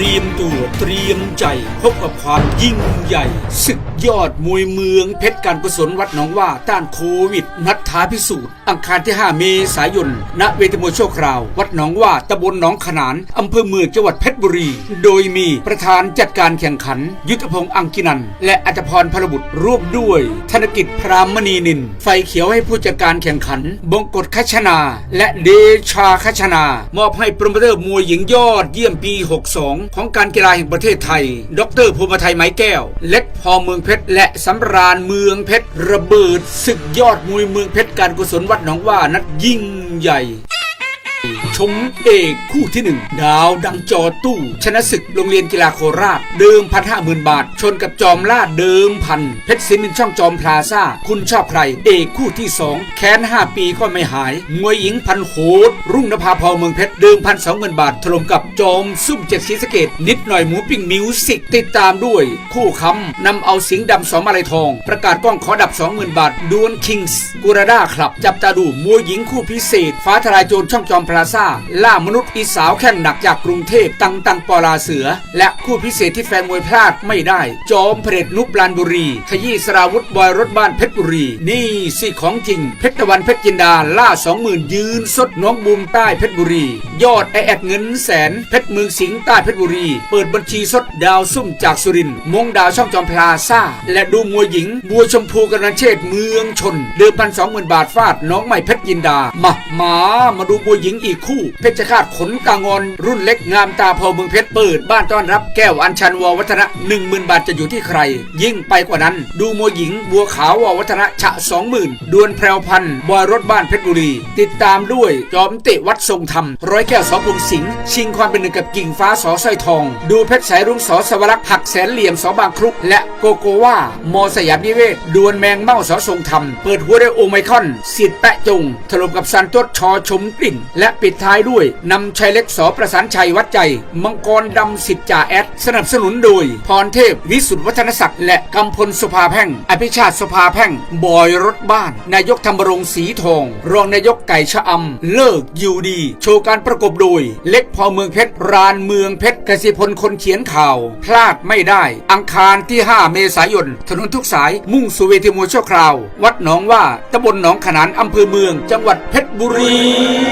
รียมตัวเตรียมใจ พบกับความยิ่งใหญ่ศึกยอดมวยเมืองเพชรการกุศลวัดหนองว่าต้านโควิด นัดท้าพิสูจน์ อังคารที่ 5 เมษายน ณเวทีมวยชั่วคราว วัดหนองว่าตำบลหนองขนานอำเภอเมืองจังหวัดเพชรบุรี โดยมีประธานจัดการแข่งขัน ยุทธพงษ์อังกินัน และอัจพรพลบุตรร่วมด้วย ธนกิจพรามณีนิน ไฟเขียวให้ผู้จัดการแข่งขัน บงกฎคัชนา และเดชาคัชนา มอบให้โปรโมเตอร์มวยหญิงยอดเยี่ยมปี 62ของการกีฬาแห่งประเทศไทย ดรภูมิไทยไม้แก้ว เล็กพอเมืองเพชร และสำราญเมืองเพชร ระเบิดศึกยอดมวยเมืองเพชรการกุศลวัดหนองว่านัดยิ่งใหญ่ ชมเอกคู่ที่หนึ่งดาวดังจอตู้ ชนะศึกโรงเรียนกีฬาโคราช เดิมพันห้าหมื่นบาท ชนกับจอมล่าเดิมพันเพชรศิลป์ช่องจอมพลาซ่า คุณชอบใคร เอกคู่ที่สองแค้นห้าปีก็ไม่หาย มวยหญิงพันโหด รุ่งนภาพรเมืองเพชร เดิมพันสองหมื่นบาทถล่มกับจอมซุ่มเจ็ดศรีสเกดนิดหน่อยหมูปิ้งมิวสิกติดตามด้วย คู่ค้ำนำเอาสิงห์ดำสองมาลัยทอง ประกาศกล้องขอดับ 20,000 บาทดวลคิงส์กูราดาครับจับตาดูมวยหญิงคู่พิเศษ ฟ้าทลายโจรช่องจอมพลาซ่าล่ามนุษย์อีสาวแข่งหนักจากกรุงเทพตังตังปอลาเสือ และคู่พิเศษที่แฟนมวยพลาดไม่ได้ จอมเพชรนุบลานบุรี ขยี้สราวุธบอยรถบ้านเพชรบุรี นี่สิของจริง เพชรตะวันเพชรจินดา ล่าสองหมื่นยืนสดน้องบูมใต้เพชรบุรี ยอดไอแอดเงินแสนเพชรเมืองสิงห์ใต้เพชรบุรี เปิดบัญชีสด ดาวซุ่มจากสุรินมงดาวช่องจอมพลาซ่า และดูมวยหญิง บัวชมพูกันนันเชษเมืองชน เดิมพันสองหมื่นบาทฟาด น้องใหม่เพชรยินดา มามา มาดูมวยหญิงอีกคู่ เพชรฆาตขนกางอน รุ่นเล็กงามตาพอเมืองเพชรเปิด บ้านต้อนรับแก้วอัญชันววัฒนะหนึ่งหมื่นบาทจะอยู่ที่ใคร ยิ่งไปกว่านั้น ดูมวยหญิง บัวขาวววัฒนะฉะสองหมื่นดวลแพรวพันธ์บอยรถบ้านเพชรบุรี ติดตามด้วยจอมเตะวัดทรงธรรมร้อยแก้วสอพงสิงห์ชิงความเป็นหนึ่งกับกิ่งฟ้าสอสร้อยทอง ดูเพชรสายรุ้งสอสวรักษ์หักแสนเหลี่ยมสอบางครุกและโกโกวามอสยามนิเวศดวลแมงเม่าสอทรงธรรม เปิดหัวด้วยโอไมคอนสิทธิ์แปะจง ถล่มกับซันโตสชอชมกลิ่น และปิดท้ายด้วยนำชัยเล็กสอประสานชัยวัดใจ มังกรดำสิทธิ์จ่าแอด สนับสนุนโดย พรเทพ วิสุทธิวัฒนศักดิ์และกำพลสุภาแพ่ง อภิชาติสุภาแพ่ง บอยรถบ้าน นายกธรรมรงค์ศรีทอง รองนายกไก่ชะอำเลิกยูดี โชว์การประกบโดย เล็กพอเมืองเพชรรานเมืองเพชรกสิพลคนเขียนข่าวาว พลาดไม่ได้ อังคารที่ 5 เมษายน ถนนทุกสายมุ่งสู่เวทีมวยชั่วคราว วัดหนองว่าตำบลหนองขนานอำเภอเมือง จังหวัดเพชรบุรี